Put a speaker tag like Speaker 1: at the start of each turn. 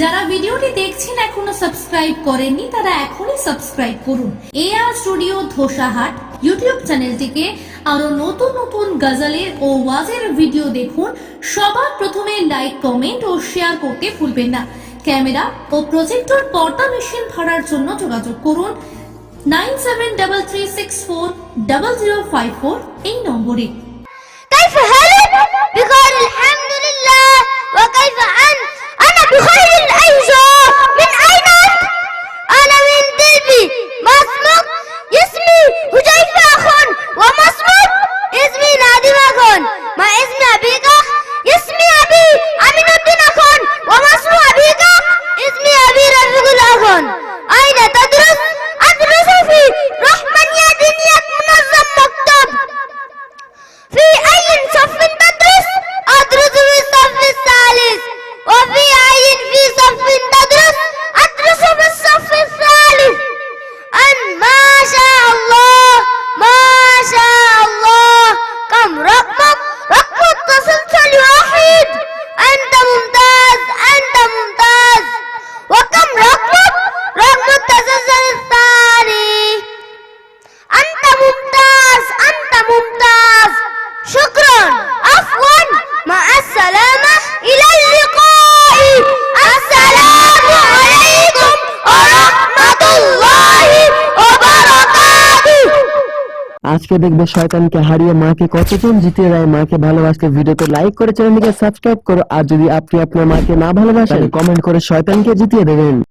Speaker 1: যারা ভিডিওটি দেখছেন এখনও সাবস্ক্রাইব করেননি, তারা এখনই সাবস্ক্রাইব করুন। এ আর স্টুডিও ধোসাহাট ইউটিউব চ্যানেলটিকে আরও নতুন নতুন গজালের ও ওয়াজের ভিডিও দেখুন। সবার প্রথমে লাইক, কমেন্ট ও শেয়ার করতে ভুলবেন না। ক্যামেরা ও প্রজেক্টর পর্দা মেশিন ভাড়ার জন্য যোগাযোগ করুন। Nine seven double three six four double zero five four এই নম্বরে।
Speaker 2: ainda, tá durando عفوا مع السلامة إلى اللقاء السلام عليكم ورحمة الله وبركاته
Speaker 3: আজকে দেখবে শয়তানকে হারিয়ে মাকে কতজন জিতিয়ে দেয় মাকে ভালোবাসতে ভিডিওতে লাইক করে চ্যানেলটিকে সাবস্ক্রাইব করো আর যদি আপনি আপনার মাকে না ভালোবাসেন কমেন্ট করে শয়তানকে জিতিয়ে দেবেন